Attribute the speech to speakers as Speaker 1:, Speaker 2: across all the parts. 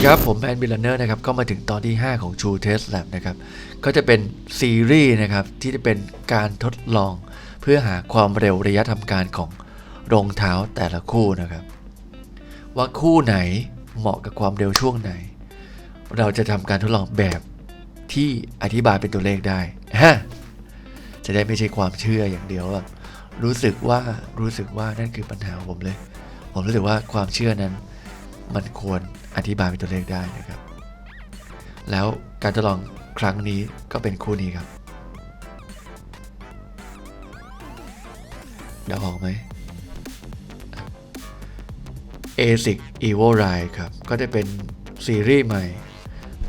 Speaker 1: ดีครับ ผมแอนบิลเนอร์นะครับก็มาถึงตอนที่ 5 ของ True Test Lab นะครับก็จะเป็นซีรีส์นะครับที่จะเป็นการทดลอง เพื่อหาความเร็วระยะทำการของรองเท้าแต่ละคู่นะครับ ว่าคู่ไหนเหมาะกับความเร็วช่วงไหน เราจะทำการทดลองแบบที่อธิบายเป็นตัวเลขได้ฮะจะได้ไม่ใช่ความเชื่ออย่างเดียวว่ารู้สึกว่ารู้สึกว่านั่นคือปัญหาของผมเลย ผมรู้สึกว่าความเชื่อนั้นมันควร อธิบายเป็นตัวเลขได้นะครับ แล้วการทดลองครั้งนี้ก็เป็นคู่นี้ครับเดาออกไหม ASIC Evo Ride ครับ ก็จะเป็นซีรีส์ใหม่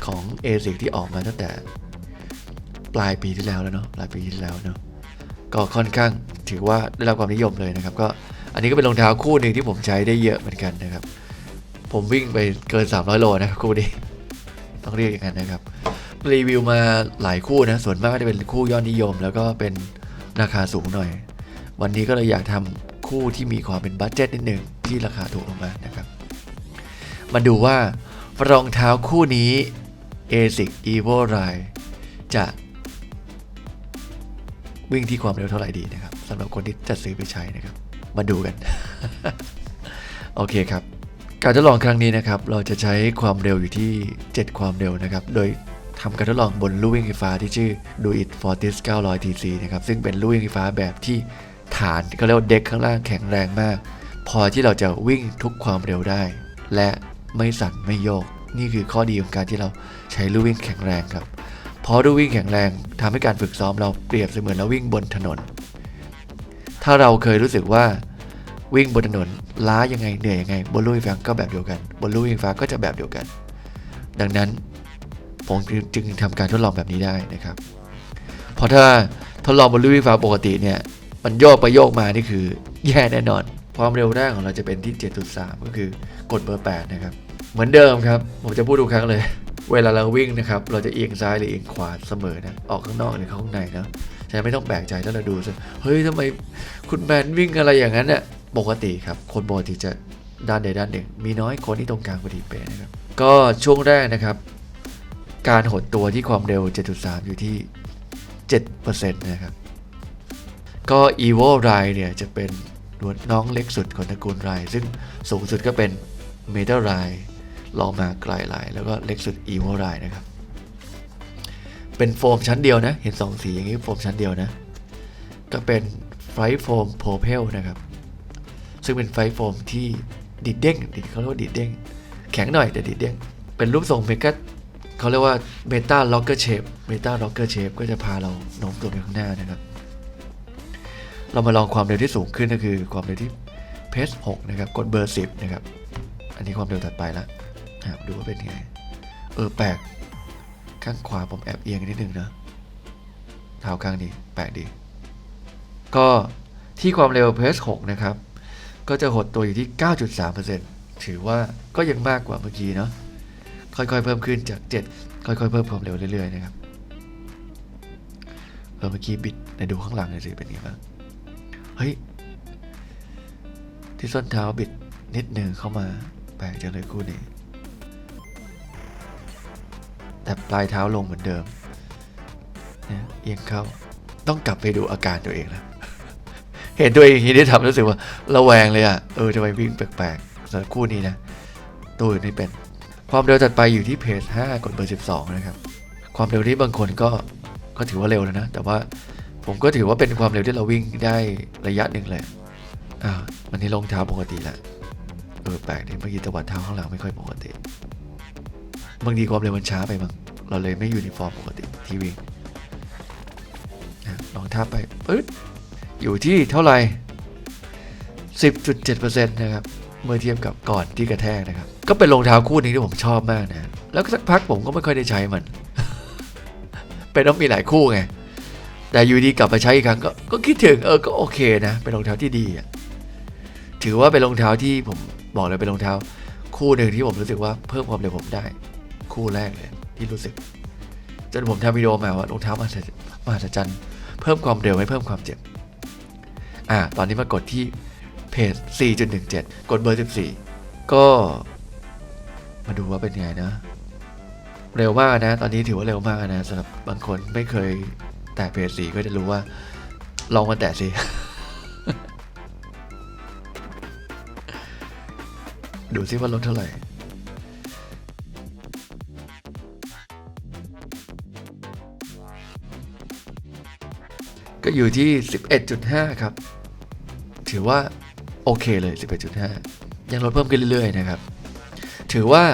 Speaker 1: ของ ASIC ที่ออกมาตั้งแต่ปลายปีที่แล้วแล้วเนาะปลายปีที่แล้วเนาะก็ค่อนข้างถือว่าได้รับความนิยมเลยนะครับ ก็อันนี้ก็เป็นรองเท้าคู่หนึ่งที่ผมใช้ได้เยอะเหมือนกันนะครับ ผมวิ่งไปเกิน 300 โลนะครับคู่นี้ต้องเรียกอย่างนั้นนะครับรีวิวมาหลายคู่นะส่วนมากก็จะเป็นคู่ยอดนิยม แล้วก็เป็นราคาสูงหน่อย วันนี้ก็เลยอยากทำคู่ที่มีความเป็นบัตเจ็ตนิดหนึ่งที่ราคาถูกลงมานะครับ มาดูว่ารองเท้าคู่นี้ ASIC Evo Ride จะวิ่งที่ความเร็วเท่าไหร่ดีนะครับสำหรับคนที่จะซื้อไปใช้นะครับ มาดูกัน โอเคครับ การทดลองครั้งนี้นะครับ เราจะใช้ความเร็วอยู่ที่ 7 ความเร็วนะครับ โดยทำการทดลองบนลู่วิ่งไฟฟ้าที่ชื่อ Do It Fortis 900 TC นะครับ ซึ่งเป็นลู่วิ่งไฟฟ้าแบบที่ฐานก็เรียกว่าเด็กข้างล่างแข็งแรงมาก พอที่เราจะวิ่งทุกความเร็วได้ และไม่สั่นไม่โยก นี่คือข้อดีของการที่เราใช้ลู่วิ่งแข็งแรงครับ เพราะลู่วิ่งแข็งแรงทำให้การฝึกซ้อมเราเปรียบเสมือนเราวิ่งบนถนน ถ้าเราเคยรู้สึกว่า วิ่งบนถนนล้ายังไงเหนื่อยยังไงบนลู่ไฟฟ้าก็แบบเดียวกัน บนลู่ไฟฟ้าก็จะแบบเดียวกัน ดังนั้นผมจึงทำการทดลองแบบนี้ได้นะครับเพราะถ้าทดลองบนลู่ไฟฟ้าปกติเนี่ยมันโยกไปโยกมานี่คือ แย่แน่นอน ความเร็วแรกของเราจะเป็นที่ 7.3 ก็คือกดเบอร์8นะครับเหมือนเดิมครับ ผมจะพูดทุกครั้งเลย เวลาเราวิ่งนะครับเราจะเอียงซ้ายหรือเอียงขวาเสมอนะออกข้างนอกหรือข้างในนะฉะนั้นไม่ต้องแปลกใจถ้าเราดูสิเฮ้ยทำไมคุณแมนวิ่งอะไรอย่างนั้นเนี่ย ปกติครับ คนปกติจะด้านใดด้านหนึ่ง มีน้อยคนที่ตรงกลางพอดีเป๊ะนะครับ ก็ช่วงแรกนะครับ การหดตัวที่ความเร็ว 7.3 อยู่ที่ 7%นะครับ ก็ evo ride เนี่ยจะเป็นน้องเล็กสุดของตระกูล ride ซึ่งสูงสุดก็เป็น metal ride ลองมาไกลไลน์แล้วก็เล็กสุด evo ride นะครับ เป็นโฟมชั้นเดียวนะ เห็นสองสีอย่างนี้โฟมชั้นเดียวนะ ก็เป็นไฟโฟมโพเพลนะครับ ซึ่งเป็นไฟโฟมที่ดิดเด้งดิดเขาเรียกว่าดิดเด้งแข็งหน่อยแต่ดิดเด้งเป็นรูปทรงเมกาเขาเรียกว่าเมตาล็อกเกอร์เชฟเมตาล็อกเกอร์เชฟก็จะพาเราโน้มตัวไปข้างหน้านะครับ เรามาลองความเร็วที่สูงขึ้นก็คือความเร็วที่เพส6นะครับกดเบอร์10นะครับ อันนี้ความเร็วถัดไปละอะดูว่าเป็นไง เออแปลกข้างขวาผมแอบเอียงนิดนึงนะเท้าข้างนี้แปลกดี ก็ที่ความเร็วเพส6นะครับ ก็จะหดตัวอยู่ที่ 9.3%ถือว่าก็ยังมากกว่าเมื่อกี้เนาะค่อยๆเพิ่มขึ้นจาก 7 ค่อยๆเพิ่มความเร็วเรื่อยๆนะครับเออเมื่อกี้บิดในดูข้างหลังหน่อยสิเป็นไงบ้างเฮ้ยที่ส้นเท้าบิดนิดหนึ่งเข้ามาแปลกจังเลยคู่นี้แต่ปลายเท้าลงเหมือนเดิมเนี่ยเอียงเข้าต้องกลับไปดูอาการตัวเองแล้ว เห็นตัวเองอย่างนี้ได้ทำรู้สึกว่าระแวงเลยอะเออทำไมวิ่งแปลกๆสำหรับคู่นี้นะตัวอื่นไม่เป็น ความเร็วถัดไปอยู่ที่เพจ5กดเบอร์12 นะครับ ความเร็วที่บางคนก็ก็ถือว่าเร็วแล้วนะ แต่ว่าผมก็ถือว่าเป็นความเร็วที่เราวิ่งได้ระยะหนึ่งเลยอ้าวันนี้ลงเท้าปกติแล้วเออแปลกดิเมื่อกี้ตะวัดเท้าข้างหลังไม่ค่อยปกติบางทีความเร็วมันช้าไปมั้งเราเลยไม่อยู่ในฟอร์มปกติที่วิ่งลองทับไปปึ๊ด อยู่ที่เท่าไหร่ 10.7%นะครับ เมื่อเทียบกับก่อนที่กระแทกนะครับ ก็เป็นรองเท้าคู่นึงที่ผมชอบมากนะ แล้วสักพักผมก็ไม่ค่อยได้ใช้มัน เป็นต้องมีหลายคู่ไง แต่อยู่ดีกลับมาใช้อีกครั้งก็ก็คิดถึงเออ ก็โอเคนะ เป็นรองเท้าที่ดีอะถือว่าเป็นรองเท้าที่ผมบอกเลยเป็นรองเท้า คู่หนึ่งที่ผมรู้สึกว่าเพิ่มความเร็วผมได้ คู่แรกเลยที่รู้สึกจนผมทำวิดีโอมาว่ารองเท้ามหัศจรรย์มหัศจรรย์เพิ่มความเร็วไม่เพิ่มความเจ็บ อ่าตอนนี้มากดที่เพจ 4.17 กดเบอร์ 14 ก็มาดูว่าเป็นไงนะ เร็วมากนะ ตอนนี้ถือว่าเร็วมากนะสำหรับบางคนไม่เคยแตะเพจสีก็จะรู้ว่า ลองมาแตะสิ ดูซิว่าลดเท่าไหร่ก็อยู่ที่ 11.5 ครับ ถือว่าโอเคเลย 11.5 ยังลดเพิ่มขึ้นเรื่อยๆนะครับ ถือว่า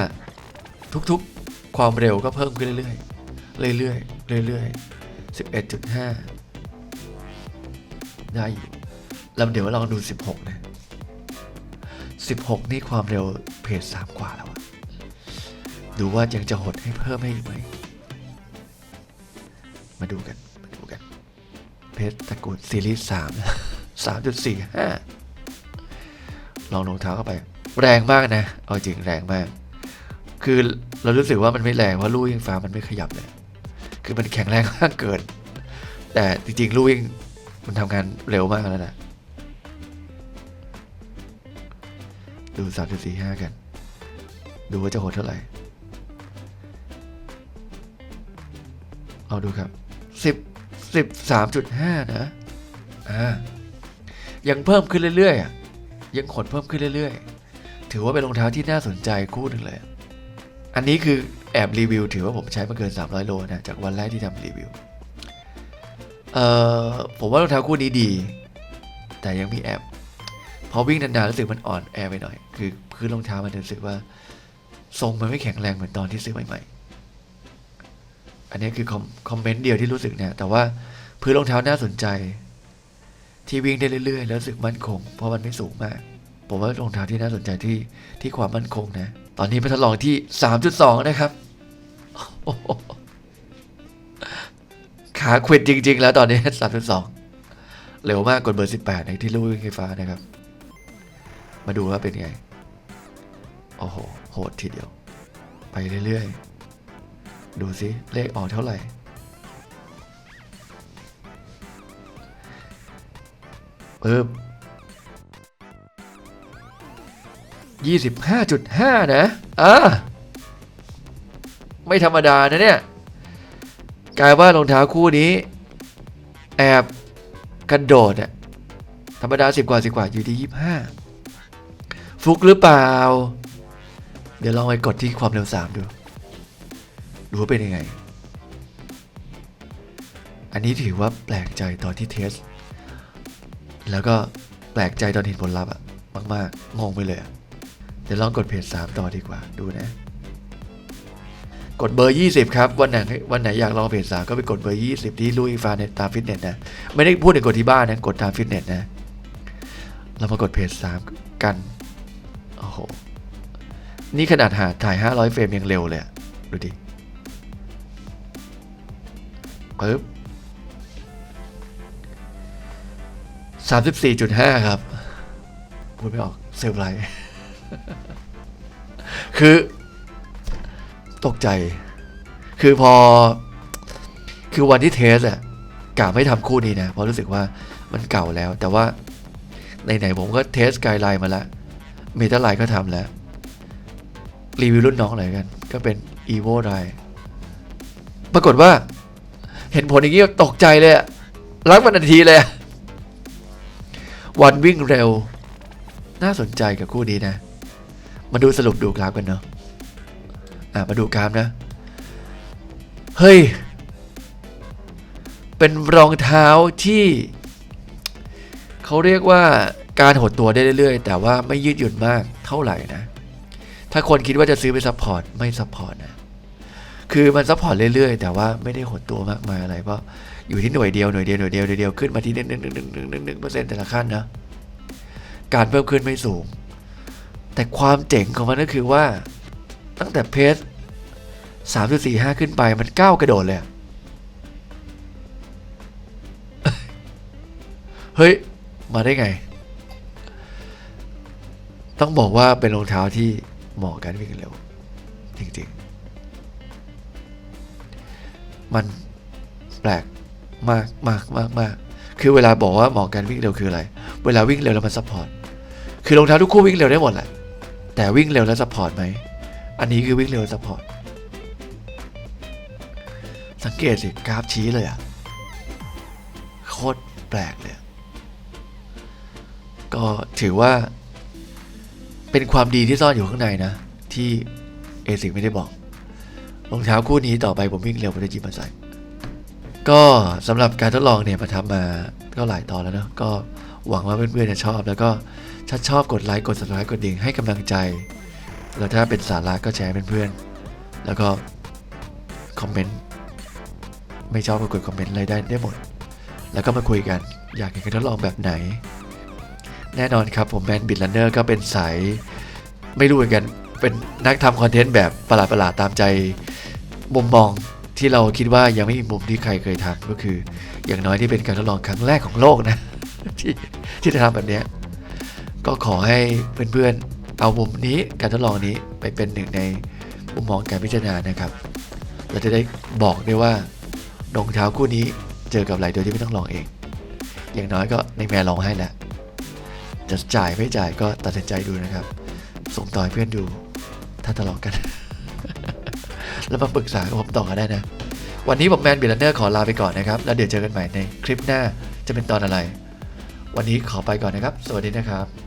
Speaker 1: ทุกๆความเร็วก็เพิ่มขึ้นเรื่อยๆ เรื่อยๆ เรื่อยๆ 11.5 ได้อยู่แล้วเดี๋ยวลองดู 16 นะ 16 นี่ความเร็วเพจ3กว่าแล้วดูว่ายังจะหดให้เพิ่มให้อีกไหม มาดูกัน มาดูกัน เพจตระกูลซีรีส์3นะ 3.45 ลองรองเท้าเข้าไป แรงมากนะ เอาจริงแรงมาก คือเรารู้สึกว่ามันไม่แรงเพราะลู่ยิงฟ้ามันไม่ขยับเลย คือมันแข็งแรงมากเกิน แต่จริงๆลู่ยิงมันทำงานเร็วมากแล้วนะดู 3.45 กัน ดูว่าจะโหดเท่าไหร่ เอาดูครับ 10 13.5 นะ อ่า ยังเพิ่มขึ้นเรื่อยๆยังขนเพิ่มขึ้นเรื่อยๆ ถือว่าเป็นรองเท้าที่น่าสนใจคู่หนึ่งเลย อันนี้คือแอบรีวิว ถือว่าผมใช้มาเกิน 300 โลนะจากวันแรกที่ทำรีวิว เอ่อผมว่ารองเท้าคู่นี้ดี แต่ยังมีแอบพอวิ่งนานๆรู้สึกมันอ่อนแอไปหน่อย คือพื้นรองเท้ามันรู้สึกว่าทรงมันไม่แข็งแรงเหมือนตอนที่ซื้อใหม่ๆ อันนี้คือคอมคอมเมนต์เดียวที่รู้สึกเนี่ย แต่ว่าพื้นรองเท้าน่าสนใจ ที่วิ่งได้เรื่อยๆ แล้วรู้สึกมั่นคง เพราะมันไม่สูงมาก ผมว่ารองเท้าที่น่าสนใจที่ที่ความมั่นคงนะ ตอนนี้ไปทดลองที่ 3.2 นะครับ ขาขวิดจริง ๆ แล้วตอนนี้ 3.2 เร็วมากกดเบอร์ 18 ในที่ลู่วิ่งไฟฟ้านะครับ มาดูว่าเป็นไง โอ้โห โหดทีเดียว ไปเรื่อยๆ ดูสิ เลขออกเท่าไหร่ ปึ๊บยี่สิบห้าจุดห้านะอ่าไม่ธรรมดานะเนี่ยกลายว่ารองเท้าคู่นี้ แอบกระโดดอะธรรมดาสิบกว่าสิบกว่าอยู่ที่ยี่ห้าฟุกหรือเปล่า เดี๋ยวลองไปกดที่ความเร็วสามดู ดูว่าเป็นยังไง อันนี้ถือว่าแปลกใจตอนที่เทส แล้วก็แปลกใจตอนเห็นผลลัพธ์อะมากๆงงไปเลยเดี๋ยวลองกดเพจสามต่อดีกว่าดูนะ กดเบอร์ 20 ครับ วันไหนวันไหนอยากลองเพจสามก็ไปกดเบอร์ 20 ที่ลุยฟาในตามฟิตเนสนะ ไม่ได้พูดถึงกดที่บ้านนะ กดตามฟิตเนสนะ เรามากดเพจสามกันโอ้โหนี่ขนาดหาถ่าย 500 เฟรมยังเร็วเลยดูดิปึ๊บ สามสิบสี่จุดห้าครับพูดไม่ออกเซลล์ไรคือ ตกใจ คือพอ คือวันที่เทสอะกะไม่ทำคู่นี้นะเพราะรู้สึกว่ามันเก่าแล้ว แต่ว่าไหนๆผมก็เทสไกด์ไลน์มาแล้วเมทัลไลน์ก็ทำแล้ว รีวิวรุ่นน้องหน่อยกัน ก็เป็น evo ไ i ปรากฏว่า เห็นผลอย่างนี้ตกใจเลยอะรักมันทันทีเลยอะ วันวิ่งเร็ว น่าสนใจกับคู่นี้นะ มาดูสรุปดูกราฟกันเนาะอะมาดูกราฟนะ เฮ้ย เป็นรองเท้าที่ เขาเรียกว่าการหดตัวได้เรื่อยๆ แต่ว่าไม่ยืดหยุ่นมากเท่าไหร่นะ ถ้าคนคิดว่าจะซื้อไปซัพพอร์ตไม่ซัพพอร์ตนะ คือมันซัพพอร์ตเรื่อยๆ แต่ว่าไม่ได้หดตัวมากมายอะไรเพราะ อยู่ที่หน่วยเดียวหน่วยเดียวหน่วยเดียวหน่วยเดียวขึ้นมาที่หนึ่งหนึ่งหนึ่งหนึ่งหนึ่งหนึ่งหนึ่งเปอร์เซ็นต์แต่ละขั้นนะการเพิ่มขึ้นไม่สูง แต่ความเจ๋งของมันก็คือว่า ตั้งแต่เพสสามจุดสี่ห้าขึ้นไปมันก้าวกระโดดเลยเฮ้ย มาได้ไง ต้องบอกว่าเป็นรองเท้าที่เหมาะกับการวิ่งเร็ว จริงๆ มันแปลก มากมากมากมากคือเวลาบอกว่าเหมาะกับการวิ่งเร็วคืออะไร เวลาวิ่งเร็วแล้วมันซัพพอร์ต คือรองเท้าทุกคู่วิ่งเร็วได้หมดแหละ แต่วิ่งเร็วแล้วซัพพอร์ตไหม อันนี้คือวิ่งเร็วซัพพอร์ต สังเกตสิกราฟชี้เลยอะโคตรแปลกเลย ก็ถือว่า เป็นความดีที่ซ่อนอยู่ข้างในนะ ที่เอซิกไม่ได้บอก รองเท้าคู่นี้ต่อไปผมวิ่งเร็วผมจะจิบมาใส่ ก็สำหรับการทดลองเนี่ยมาทำมาก็หลายตอนแล้วเนอะก็หวังว่าเพื่อนๆจะชอบ แล้วก็ถ้าชอบกดไลค์กด subscribe กดดิ่งให้กำลังใจ แล้วถ้าเป็นสาระก็แชร์เพื่อนๆแล้วก็คอมเมนต์ไม่ชอบก็กดคอมเมนต์อะไรได้ได้หมด แล้วก็มาคุยกัน อยากเห็นการทดลองแบบไหน แน่นอนครับผมแมนบิดลันเนอร์ก็เป็นสายไม่รู้เหมือนกันเป็นนักทำคอนเทนต์แบบประหลาดๆตามใจมุมมอง ที่เราคิดว่ายังไม่มีมุมที่ใครเคยทำก็คือ อย่างน้อยที่เป็นการทดลองครั้งแรกของโลกนะ ที่ที่จะทำแบบนี้ก็ขอให้เพื่อนๆเอามุมนี้การทดลองนี้ไปเป็นหนึ่งในมุมมองการพิจารณานะครับ เราจะได้บอกได้ว่ารองเท้าคู่นี้เจอกับอะไรโดยที่ไม่ต้องลองเอง อย่างน้อยก็ในแม่ลองให้แหละจะจ่ายไม่จ่ายก็ตัดสินใจดูนะครับ ส่งต่อให้เพื่อนดูถ้าทะเลาะกัน แล้วมาปรึกษากับผมต่อกันได้นะ วันนี้ผมแมนบิลเนอร์ขอลาไปก่อนนะครับ แล้วเดี๋ยวเจอกันใหม่ในคลิปหน้าจะเป็นตอนอะไร วันนี้ขอไปก่อนนะครับ สวัสดีนะครับ